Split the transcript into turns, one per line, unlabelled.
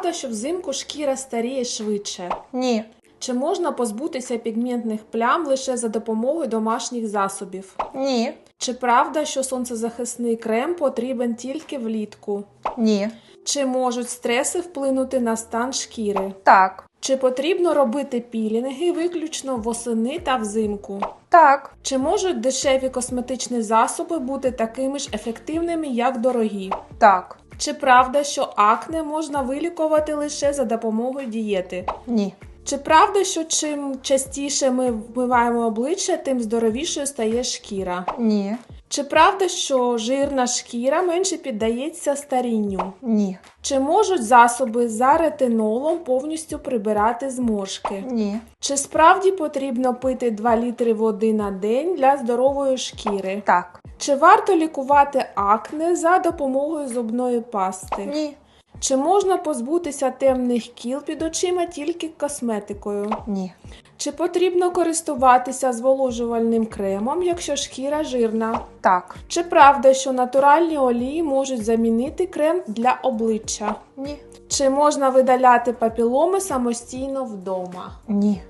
Правда, що взимку шкіра старіє швидше.
Ні.
Чи можна позбутися пігментних плям лише за допомогою домашніх засобів?
Ні.
Чи правда, що сонцезахисний крем потрібен тільки влітку?
Ні.
Чи можуть стреси вплинути на стан шкіри?
Так.
Чи потрібно робити пілінги виключно восени та взимку?
Так.
Чи можуть дешеві косметичні засоби бути такими ж ефективними, як дорогі?
Так.
Чи правда, що акне можна вилікувати лише за допомогою дієти?
Ні.
Чи правда, що чим частіше ми вмиваємо обличчя, тим здоровішою стає шкіра?
Ні.
Чи правда, що жирна шкіра менше піддається старінню?
Ні.
Чи можуть засоби за ретинолом повністю прибирати зморшки?
Ні.
Чи справді потрібно пити 2 літри води на день для здорової шкіри?
Так.
Чи варто лікувати акне за допомогою зубної пасти?
Ні.
Чи можна позбутися темних кіл під очима тільки косметикою?
Ні.
Чи потрібно користуватися зволожувальним кремом, якщо шкіра жирна?
Так.
Чи правда, що натуральні олії можуть замінити крем для обличчя?
Ні.
Чи можна видаляти папіломи самостійно вдома?
Ні.